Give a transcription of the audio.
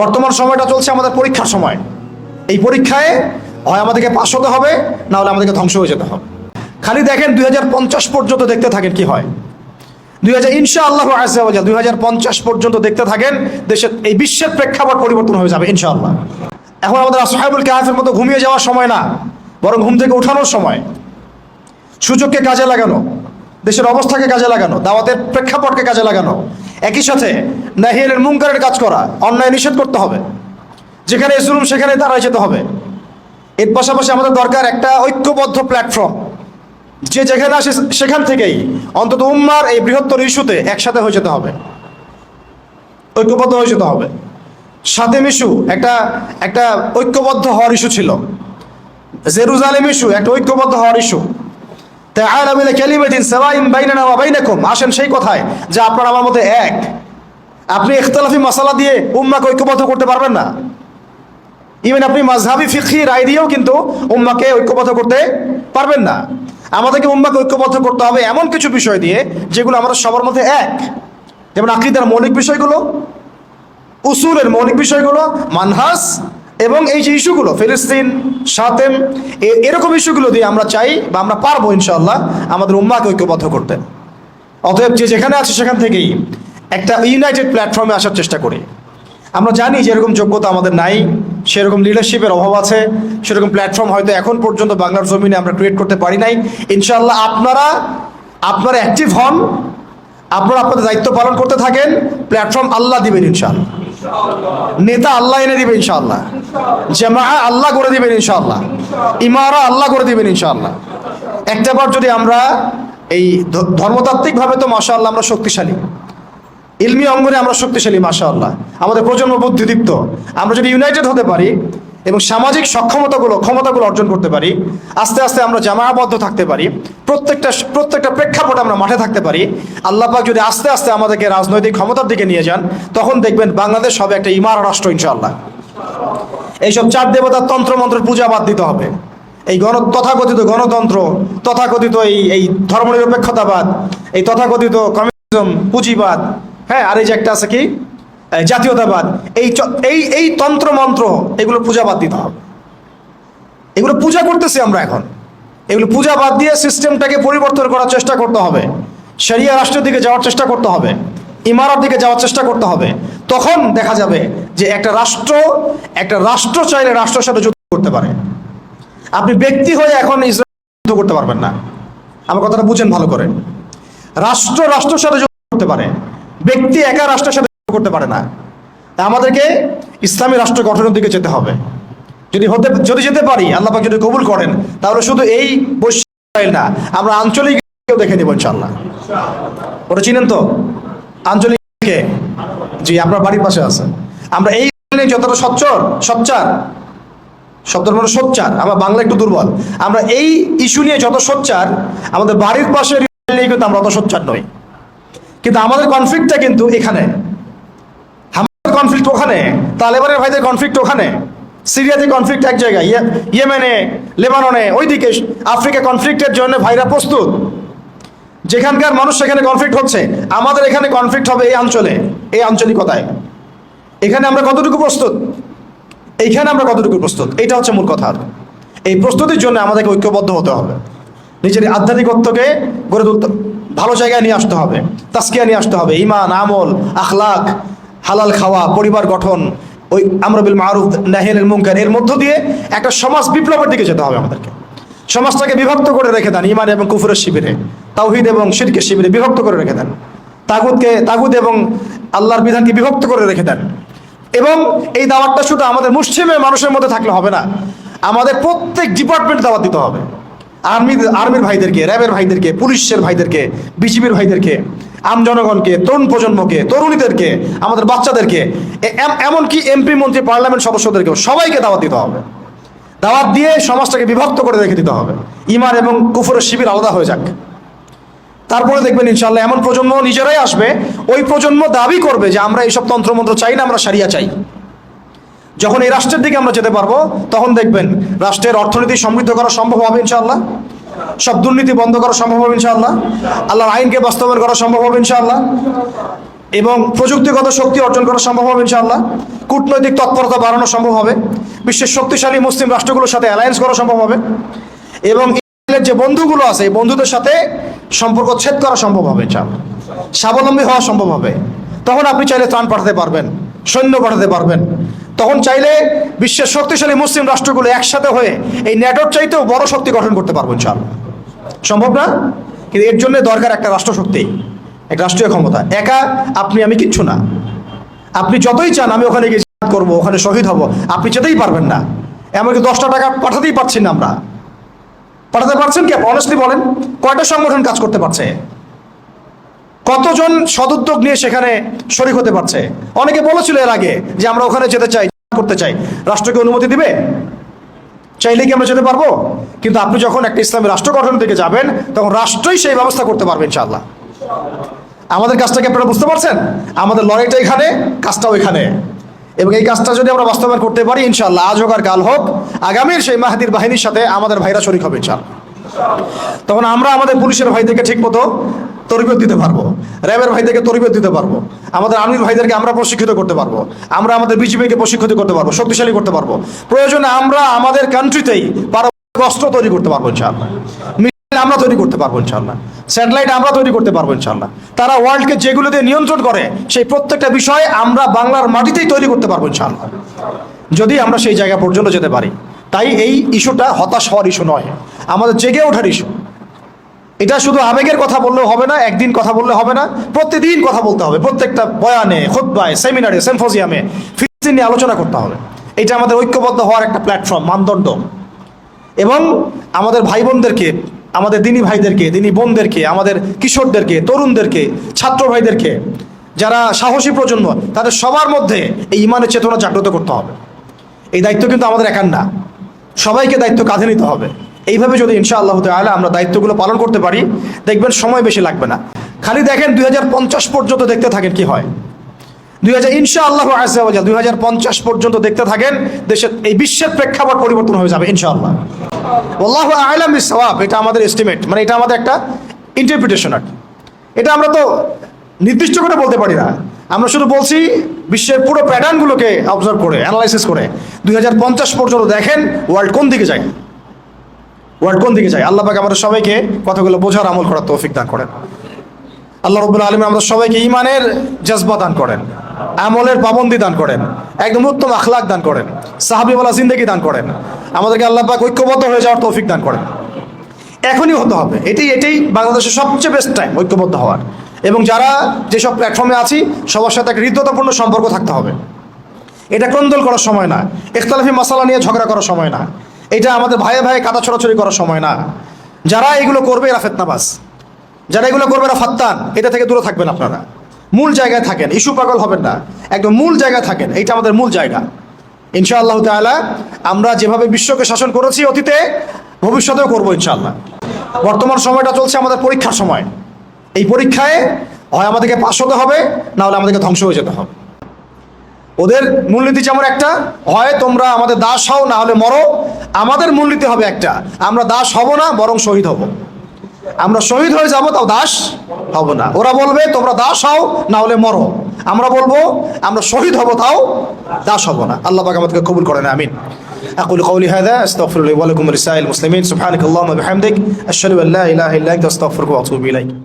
বর্তমান সময়টা চলছে আমাদের পরীক্ষার সময়। এই পরীক্ষায় হয় আমাদেরকে পাশ হতে হবে, না হলে আমাদেরকে ধ্বংস হয়ে যেতে হবে। খালি দেখেন দুই পর্যন্ত দেখতে থাকেন কি হয়। দুই হাজার ইনশা আল্লাহ দুই হাজার পঞ্চাশ পর্যন্ত দেখতে থাকেন, দেশের এই বিশ্বের প্রেক্ষাপট পরিবর্তন হয়ে যাবে, ইনশাআল্লাহ। এখন আমাদের আসহাবুল কাহাফের মতো ঘুমিয়ে যাওয়ার সময় না, বরং ঘুম থেকে ওঠানোর সময়। সুযোগকে কাজে লাগানো, দেশের অবস্থাকে কাজে লাগানো, দাওয়াতের প্রেক্ষাপটকে কাজে লাগানো একই সাথে নাহিয়ানের মুঙ্কারের কাজ করা, অন্যায় নিষেধ করতে হবে। যেখানে জুলুম, সেখানে দাঁড়ায় যেতে হবে। এর পাশাপাশি আমাদের দরকার একটা ঐক্যবদ্ধ প্ল্যাটফর্ম যে যেখানে আসে, সেখান থেকেই অন্তত উম্মার এই বৃহত্তর ইস্যুতে একসাথে হয়ে যেতে হবে। ঐক্যবদ্ধ হয়ে যেতে হবে। সাথে ইস্যু একটা একটা ঐক্যবদ্ধ হওয়ার ইস্যু ছিল। জেরুজালেম ইস্যু, একটা ঐক্যবদ্ধ হওয়ার ইস্যু। আসেন সেই কথায় যে আপনার আমার মধ্যে এক। আপনি ইখতিলাফি মাসালা দিয়ে উম্মাকে ঐক্যবদ্ধ করতে পারবেন না। ইভেন আপনি মাযহাবি ফিকহি রায় দিয়েও কিন্তু উম্মাকে ঐক্যবদ্ধ করতে পারবেন না। আমাদেরকে উম্মাকে ঐক্যবদ্ধ করতে হবে এমন কিছু বিষয় দিয়ে যেগুলো আমাদের সবার মধ্যে এক। যেমন আকীদার মৌলিক বিষয়গুলো, উসুলের মৌলিক বিষয়গুলো, মানহাস এবং এই যে ইস্যুগুলো, ফিলিস্তিন, সাতেম এরকম ইস্যুগুলো দিয়ে আমরা চাই বা আমরা পারব ইনশাল্লাহ আমাদের উম্মাকে ঐক্যবদ্ধ করতে। অতএব যে যেখানে আছে সেখান থেকেই একটা ইউনাইটেড প্ল্যাটফর্মে আসার চেষ্টা করি। আমরা জানি যে এরকম যোগ্যতা আমাদের নাই, সেরকম লিডারশিপের অভাব আছে, সেরকম প্ল্যাটফর্ম হয়তো এখন পর্যন্ত বাংলার জমিনে আমরা ক্রিয়েট করতে পারি নাই। ইনশাল্লাহ আপনারা আপনারা অ্যাক্টিভ হন, আপনারা আপনাদের দায়িত্ব পালন করতে থাকেন প্ল্যাটফর্ম আল্লাহ দিবেন ইনশাল্লাহ নেতা আল্লাহ এনে দিবে ইনশাআল্লাহ। জামা আল্লাহ করে দিবেন ইনশাআল্লাহ। ইমারা আল্লাহ করে দিবেন ইনশাআল্লাহ। একটাবার যদি আমরা এই ধর্মতাত্ত্বিকভাবে তো মাসা আল্লাহ আমরা শক্তিশালী। ইলমি অঙ্গনে আমরা শক্তিশালী মাসা আল্লাহ আমাদের প্রজন্ম বুদ্ধিদীপ্ত। আমরা যদি ইউনাইটেড হতে পারি এবং সামাজিক সক্ষমতাগুলো, ক্ষমতাগুলো অর্জন করতে পারি। আস্তে আস্তে আমরা জামায়াবদ্ধ থাকতে পারি। প্রত্যেকটা প্রত্যেকটা প্রেক্ষাপটে আমরা মাঠে থাকতে পারি। আল্লাহ পাক যদি আস্তে আস্তে আমাদেরকে রাজনৈতিক ক্ষমতার দিকে নিয়ে যান, তখন দেখবেন বাংলাদেশ হবে একটা ইমার রাষ্ট্র, ইনশাআল্লাহ। এইসব চার দেবতার তন্ত্রমন্ত্রের পূজা বাদ দিতে হবে। এই গণ, তথাকথিত গণতন্ত্র, তথাকথিত এই এই ধর্মনিরপেক্ষতাবাদ, এই তথাকথিত কমিউনিজম পুঁজিবাদ হ্যাঁ আর এই যে একটা আছে কি? জাতীয়তাবাদ, এই এই এই তন্ত্রমন্ত্র এগুলো পূজা বাদ দিতে হবে। এগুলো পূজা করতেছি আমরা এখন। এগুলো পূজা বাদ দিয়ে সিস্টেমটাকে পরিবর্তন করার চেষ্টা করতে হবে। শরিয়া রাষ্ট্রের দিকে যাওয়ার চেষ্টা করতে হবে। ইমারত দিকে যাওয়ার চেষ্টা করতে হবে। তখন দেখা যাবে যে একটা রাষ্ট্র একটা রাষ্ট্র চাইলে রাষ্ট্রের সাথে যুদ্ধ করতে পারে। আপনি ব্যক্তি হয়ে এখন ইসরায়েল যুদ্ধ করতে পারবেন না। আমার কথাটা বুঝেন ভালো করে। রাষ্ট্র রাষ্ট্রের সাথে যুদ্ধ করতে পারে। ব্যক্তি একা রাষ্ট্রের সাথে করতে পারে না। তা আমাদেরকে ইসলামী রাষ্ট্র গঠনের দিকে যেতে হবে। যদি হতে, যদি যেতে পারি, আল্লাহ যদি কবুল করেন, তাহলে শুধু এই বৈশ্বিক না, আমরা আঞ্চলিক দেখে নেব ইনশাল্লাহ ওটা চিনেন তো? আঞ্চলিক জি আপনার বাড়ির পাশে আছে। আমরা এই যতটা সচ্চর সচ্চার, শব্দের মানে সোচ্চার, আমরা বাংলা একটু দুর্বল। আমরা এই ইস্যু নিয়ে যত সোচ্চার, আমাদের বাড়ির পাশে কিন্তু আমরা অত সোচ্চার নই। কিন্তু আমাদের কনফ্লিক্টটা কিন্তু এখানে। কনফ্লিক্ট ওখানে, তালেবানের ভাইদের কনফ্লিক্ট ওখানে, সিরিয়াতে কনফ্লিক্ট এক জায়গায়, ইয়ে- ইয়েমেনে, লেবাননে, ওইদিকে আফ্রিকা কনফ্লিক্টের জন্য ভাইরা প্রস্তুত। যেখানকার মানুষ সেখানে কনফ্লিক্ট হচ্ছে। আমাদের এখানে কনফ্লিক্ট হবে এই অঞ্চলে, এই আঞ্চলিকতায়। এখানে আমরা কতটুকু প্রস্তুত? এইখানে আমরা কতটুকু প্রস্তুত? এটা হচ্ছে মূল কথা। এই প্রস্তুতির জন্য আমাদেরকে ঐক্যবদ্ধ হতে হবে। নিজের আধ্যাত্মিকত্বকে গড়ে তুলতে, ভালো জায়গায় নিয়ে আসতে হবে। তাস্কিয়া নিয়ে আসতে হবে। ইমান আমল, আখলাক হালাল খাওয়া, পরিবার গঠন, ওই আমরবিল মারুফ নাহিয়ানিল মুনকার, এর মধ্য দিয়ে একটা সমাজ বিপ্লবের দিকে যেতে হবে আমাদেরকে। সমাজটাকে বিভক্ত করে রেখে দেন ইমান এবং কুফুরের শিবিরে, তাওহিদ এবং শিরকের শিবিরে বিভক্ত করে রেখে দেন। তাগুদকে তাগুদ এবং আল্লাহর বিধানকে বিভক্ত করে রেখে দেন। এবং এই দাওয়াতটা শুধু আমাদের মুসলিমের মানুষের মধ্যে থাকলে হবে না, আমাদের প্রত্যেক ডিপার্টমেন্ট দাওয়াত দিতে হবে। আর্মি, আর্মির ভাইদেরকে, র্যাবের ভাইদেরকে, পুলিশের ভাইদেরকে, বিজিবির ভাইদেরকে আম জনগণকে, তরুণ প্রজন্মকে, তরুণীদেরকে, আমাদের বাচ্চাদেরকে এমনকি এমপি, মন্ত্রী, পার্লামেন্ট সদস্যদেরকেও সবাইকে দাওয়াত দিতে হবে। দাওয়াত দিয়ে সমাজটাকে বিভক্ত করে রেখে দিতে হবে। ইমান এবং কুফরের শিবির আলাদা হয়ে যাক। তারপরে দেখবেন ইনশাল্লাহ এমন প্রজন্ম নিজেরাই আসবে, ওই প্রজন্ম দাবি করবে যে আমরা এইসব তন্ত্রমন্ত্র চাই না, আমরা সারিয়া চাই। যখন এই রাষ্ট্রের দিকে আমরা যেতে পারব, তখন দেখবেন রাষ্ট্রের অর্থনীতি সমৃদ্ধ করা সম্ভব হবে ইনশাআল্লাহ। সব দুর্নীতি বন্ধ করা সম্ভব হবে ইনশাআল্লাহ। আল্লাহর আইনকে বাস্তবায়ন করা সম্ভব হবে ইনশাআল্লাহ। এবং প্রযুক্তিগত শক্তি অর্জন করা সম্ভব হবে ইনশাআল্লাহ। কূটনৈতিক তৎপরতা বাড়ানো সম্ভব হবে। বিশ্বের শক্তিশালী মুসলিম রাষ্ট্রগুলোর সাথে অ্যালায়েন্স করা সম্ভব হবে। এবং ইসরায়েলের যে বন্ধুগুলো আছে, এই বন্ধুদের সাথে সম্পর্ক ছেদ করা সম্ভব হবে ইনশাআল্লাহ। স্বাবলম্বী হওয়া সম্ভব হবে। তখন আপনি চাইলে ত্রাণ পাঠাতে পারবেন, সৈন্য পাঠাতে পারবেন। তখন চাইলে বিশ্বের শক্তিশালী মুসলিম রাষ্ট্রগুলো একসাথে হয়ে এই নেটওয়ার্ক চাইতেও বড় শক্তি গঠন করতে পারব, ইনশাআল্লাহ। সম্ভব না? কিন্তু এর জন্য দরকার একটা রাষ্ট্রশক্তি, এক রাষ্ট্রীয় ক্ষমতা। একা আপনি, আমি কিচ্ছু না। আপনি যতই চান, আমি ওখানে গিয়ে করব, ওখানে শহীদ হব, আপনি যেতেই পারবেন না। এমনকি দশটা টাকা পাঠাতেই পারছি না আমরা। পাঠাতে পারছেন কি অনেস্টলি বলেন, কয়টা সংগঠন কাজ করতে পারছে? কতজন সদুদ্যোগ নিয়ে সেখানে শরিক হতে পারছে? অনেকে বলেছিল এর আগে যে আমরা ওখানে যেতে চাই, করতে চাই। রাষ্ট্রকে অনুমতি দিবে? চাইলে কি আমরা যেতে পারব? কিন্তু আপনি যখন একটা ইসলামী রাষ্ট্র গঠন থেকে যাবেন, তখন রাষ্ট্রই সেই ব্যবস্থা করতে পারবে, ইনশাআল্লাহ। আমাদের কাজটাকে আপনারা বুঝতে পারছেন? আমাদের লড়াইটা এখানে, কাজটাও এখানে। এবং এই কাজটা যদি আমরা বাস্তবায়ন করতে পারি, ইনশাআল্লাহ, আজ হোক আর কাল হোক, আগামীর সেই মাহাদির বাহিনীর সাথে আমাদের ভাইরা শরিক হবে, ইনশাআল্লাহ। তখন আমরা আমাদের পুলিশের ভাইদেরকে ঠিক মতো তরবিয়ত দিতে পারব। র্যাবের ভাইদেরকে তরবিয়ত দিতে পারব। আমাদের আর্মির ভাইদেরকে আমরা প্রশিক্ষিত করতে পারব। আমরা আমাদের বিজিবিকে প্রশিক্ষিত করতে পারব, শক্তিশালী করতে পারব। প্রয়োজনে আমরা আমাদের কান্ট্রিতেই পারমাণবিক অস্ত্র তৈরি করতে পারব ইনশাআল্লাহ। আমরা তৈরি করতে পারব ইনশাআল্লাহ। স্যাটেলাইট আমরা তৈরি করতে পারব ইনশাআল্লাহ। তারা ওয়ার্ল্ডকে যেগুলো দিয়ে নিয়ন্ত্রণ করে, সেই প্রত্যেকটা বিষয় আমরা বাংলার মাটিতেই তৈরি করতে পারব ইনশাআল্লাহ। যদি আমরা সেই জায়গা পর্যন্ত যেতে পারি, তাই এই ইস্যুটা হতাশ হওয়ার ইস্যু নয়। আমাদের জেগে ওঠার ইস্যু এটা শুধু আবেগের কথা বললেও হবে না, একদিন কথা বললে হবে না, প্রতিদিন কথা বলতে হবে। প্রত্যেকটা বয়ানে খুদ্বায় সেমিনারে সেম্ফোজিয়ামে ফিলিস্তিন নিয়ে আলোচনা করতে হবে। এটা আমাদের ঐক্যবদ্ধ হওয়ার একটা প্ল্যাটফর্ম মানদণ্ড। এবং আমাদের ভাই বোনদেরকে আমাদের দিনী ভাইদেরকে, দিনী বোনদেরকে, আমাদের কিশোরদেরকে, তরুণদেরকে, ছাত্র ভাইদেরকে, যারা সাহসী প্রজন্ম, তাদের সবার মধ্যে এই ইমানের চেতনা জাগ্রত করতে হবে। এই দায়িত্ব কিন্তু আমাদের একার না। সবাইকে দায়িত্ব কাঁধে নিতে হবে। এইভাবে যদি ইনশা আল্লাহ তাহলে আমরা দায়িত্বগুলো পালন করতে পারি, দেখবেন সময় বেশি লাগবে না। খালি দেখেন দুই হাজার পঞ্চাশ পর্যন্ত দেখতে থাকেন কি হয়। দুই হাজার ইনশা আল্লাহ দুই হাজার পঞ্চাশ পর্যন্ত দেখতে থাকেন, দেশের এই বিশ্বের প্রেক্ষাপট পরিবর্তন হয়ে যাবে ইনশাআল্লাহ। আল্লাহ আলাম সওয়াব এটা আমাদের এস্টিমেট মানে এটা আমাদের একটা ইন্টারপ্রিটেশন আর এটা আমরা তো নির্দিষ্ট করে বলতে পারি না। আমরা শুধু বলছি বিশ্বের পুরো প্যাটার্নগুলোকে অবজার্ভ করে অ্যানালাইসিস করে। দুই হাজার পঞ্চাশ পর্যন্ত দেখেন ওয়ার্ল্ড কোন দিকে যায়। ওয়ার্ল্ড কোন দিকে যায়? আল্লাহ পাক আমাদের সবাইকে কথাগুলো বোঝার আমল করার তৌফিক দান করেন। আল্লাহ রবুল্লা আলম আমাদের সবাইকে ইমানের জজবা দান করেন, আমলের পাবন্দি দান করেন, একদম উত্তম আখলাক দান করেন, সাহাবিওয়ালা জিন্দগি দান করেন, আমাদেরকে আল্লাহ পাক ঐক্যবদ্ধ হয়ে যাওয়ার তৌফিক দান করেন। এখনই হতে হবে, এটাই এটাই বাংলাদেশের সবচেয়ে বেস্ট টাইম ঐক্যবদ্ধ হওয়ার। এবং যারা যেসব প্ল্যাটফর্মে আছি, সবার সাথে একটা হৃদ্যতাপূর্ণ সম্পর্ক থাকতে হবে। এটা ক্রন্দল করার সময় না, ইখতালাফি মশালা নিয়ে ঝগড়া করার সময় না। এটা আমাদের ভাইয়ে ভাইয়ে কাদা ছড়াছড়ি করার সময় না। যারা এগুলো করবে এরা ফেতনাবাস যারা এগুলো করবে এরা ফাত্তান। এটা থেকে দূরে থাকবেন আপনারা। মূল জায়গায় থাকেন। ইস্যু পাগল হবেন না। একদম মূল জায়গায় থাকেন। এইটা আমাদের মূল জায়গা। ইনশাআল্লাহ তাআলা আমরা যেভাবে বিশ্বকে শাসন করেছি অতীতে, ভবিষ্যতেও করব ইনশাআল্লাহ। বর্তমান সময়টা চলছে আমাদের পরীক্ষার সময়। এই পরীক্ষায় হয় আমাদেরকে পাশ হতে হবে, না হলে আমাদেরকে ধ্বংস হয়ে যেতে হবে। ওদের মূলনীতি যেমন একটা হয় তোমরা আমাদের দাস হও না হলে মরো আমাদের মূলনীতি হবে একটা আমরা দাস হব না বরং শহীদ হব আমরা শহীদ হয়ে যাব তাও দাস হব না ওরা বলবে তোমরা দাস হও না হলে মরো আমরা বলবো আমরা শহীদ হব তাও দাস হব না আল্লাহ পাক আমাদেরকে কবুল করেন আমিন أقول قولي هذا أستغفر لي ولكم ولسائر المسلمين سبحانك اللهم وبحمدك أشهد أن لا إله إلا أنت أستغفرك وأتوب إليك